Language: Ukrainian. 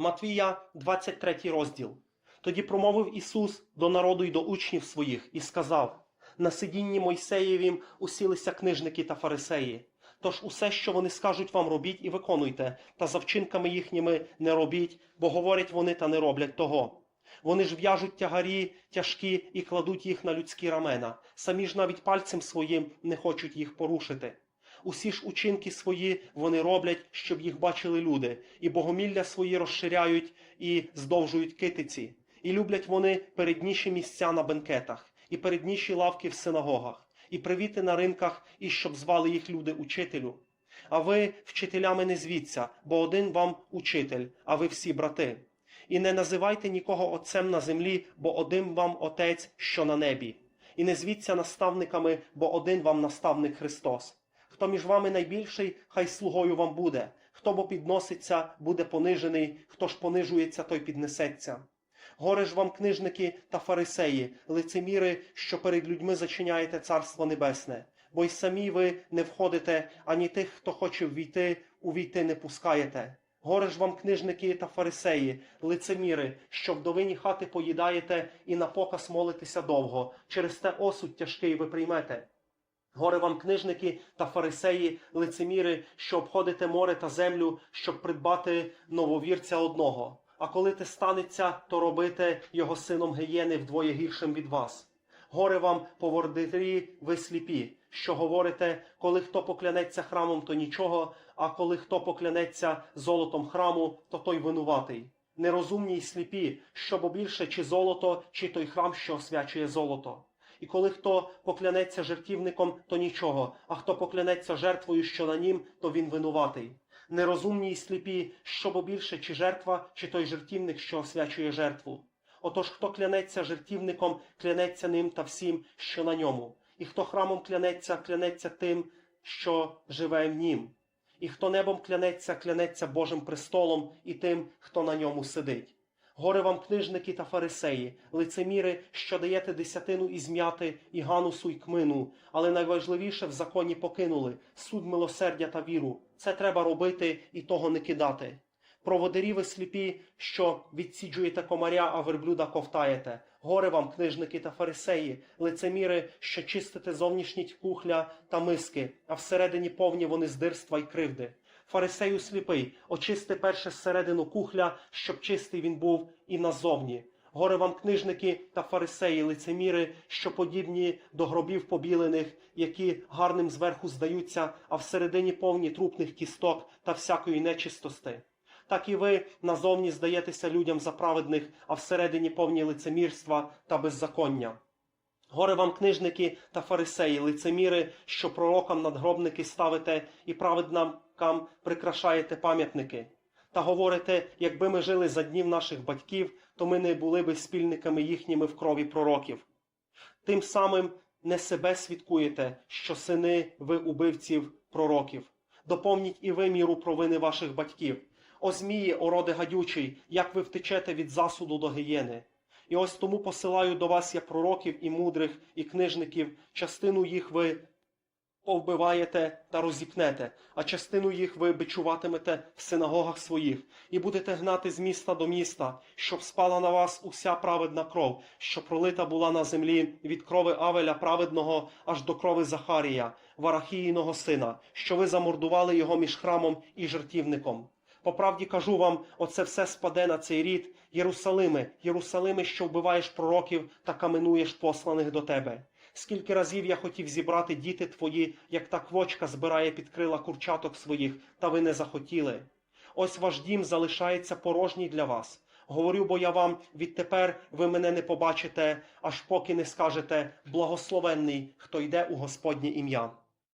Матвія, 23 розділ. Тоді промовив Ісус до народу й до учнів своїх і сказав: На сидінні Мойсеєвім усілися книжники та фарисеї. Тож усе, що вони скажуть вам, робіть і виконуйте, та за вчинками їхніми не робіть, бо говорять вони та не роблять того. Вони ж в'яжуть тягарі тяжкі і кладуть їх на людські рамена, самі ж навіть пальцем своїм не хочуть їх порушити. Усі ж учинки свої вони роблять, щоб їх бачили люди, і богомілля свої розширяють і здовжують китиці, і люблять вони передніші місця на бенкетах, і передніші лавки в синагогах, і привіти на ринках, і щоб звали їх люди учителю. А ви вчителями не звіться, бо один вам учитель, а ви всі брати. І не називайте нікого отцем на землі, бо один вам отець, що на небі. І не звіться наставниками, бо один вам наставник Христос. Хто між вами найбільший, хай слугою вам буде. Хто бо підноситься, буде понижений, хто ж понижується, той піднесеться. Горе ж вам, книжники та фарисеї, лицеміри, що перед людьми зачиняєте царство небесне, бо й самі ви не входите, ані тих, хто хоче ввійти, увійти не пускаєте. Горе ж вам, книжники та фарисеї, лицеміри, що вдовині хати поїдаєте і на показ молитеся довго, через те осуд тяжкий ви приймете. Горе вам, книжники та фарисеї, лицеміри, що обходите море та землю, щоб придбати нововірця одного. А коли те станеться, то робите його сином гієни вдвоє гіршим від вас. Горе вам, повордирі, ви сліпі, що говорите, коли хто поклянеться храмом, то нічого, а коли хто поклянеться золотом храму, то той винуватий. Нерозумні й сліпі, що бо більше чи золото, чи той храм, що освячує золото. І коли хто поклянеться жертівником, то нічого, а хто поклянеться жертвою, що на нім, то він винуватий. Нерозумні й сліпі, що бо більше чи жертва, чи той жертівник, що освячує жертву. Отож, хто клянеться жертівником, клянеться ним та всім, що на ньому. І хто храмом клянеться, клянеться тим, що живе в нім. І хто небом клянеться, клянеться Божим престолом і тим, хто на ньому сидить. Горе вам, книжники та фарисеї, лицеміри, що даєте десятину і зм'яти, і ганусу, і кмину, але найважливіше в законі покинули суд милосердя та віру. Це треба робити і того не кидати. Проводирі ви сліпі, що відсіджуєте комаря, а верблюда ковтаєте. Горе вам, книжники та фарисеї, лицеміри, що чистите зовнішні кухля та миски, а всередині повні вони здирства й кривди. Фарисею сліпий, очисти перше зсередину кухля, щоб чистий він був і назовні. Горе вам, книжники та фарисеї, лицеміри, що подібні до гробів побілених, які гарним зверху здаються, а всередині повні трупних кісток та всякої нечистости. Так і ви назовні здаєтеся людям за праведних, а всередині повні лицемірства та беззаконня. Горе вам, книжники та фарисеї, лицеміри, що пророкам надгробники ставите і праведникам прикрашаєте пам'ятники. Та говорите, якби ми жили за днів наших батьків, то ми не були би спільниками їхніми в крові пророків. Тим самим не себе свідкуєте, що сини ви убивців пророків. Доповніть і ви міру провини ваших батьків. О змії, ороде гадючий, як ви втечете від засуду до гієни. І ось тому посилаю до вас я пророків і мудрих, і книжників, частину їх ви повбиваєте та розіпнете, а частину їх ви бичуватимете в синагогах своїх, і будете гнати з міста до міста, щоб спала на вас уся праведна кров, що пролита була на землі від крови Авеля праведного аж до крови Захарія, Варахіїного сина, що ви замордували його між храмом і жертівником. По правді кажу вам, оце все спаде на цей рід, Єрусалиме, Єрусалиме, що вбиваєш пророків та каменуєш посланих до тебе. Скільки разів я хотів зібрати діти твої, як та квочка збирає під крила курчаток своїх, та ви не захотіли. Ось ваш дім залишається порожній для вас. Говорю, бо я вам відтепер ви мене не побачите, аж поки не скажете благословенний, хто йде у Господнє ім'я.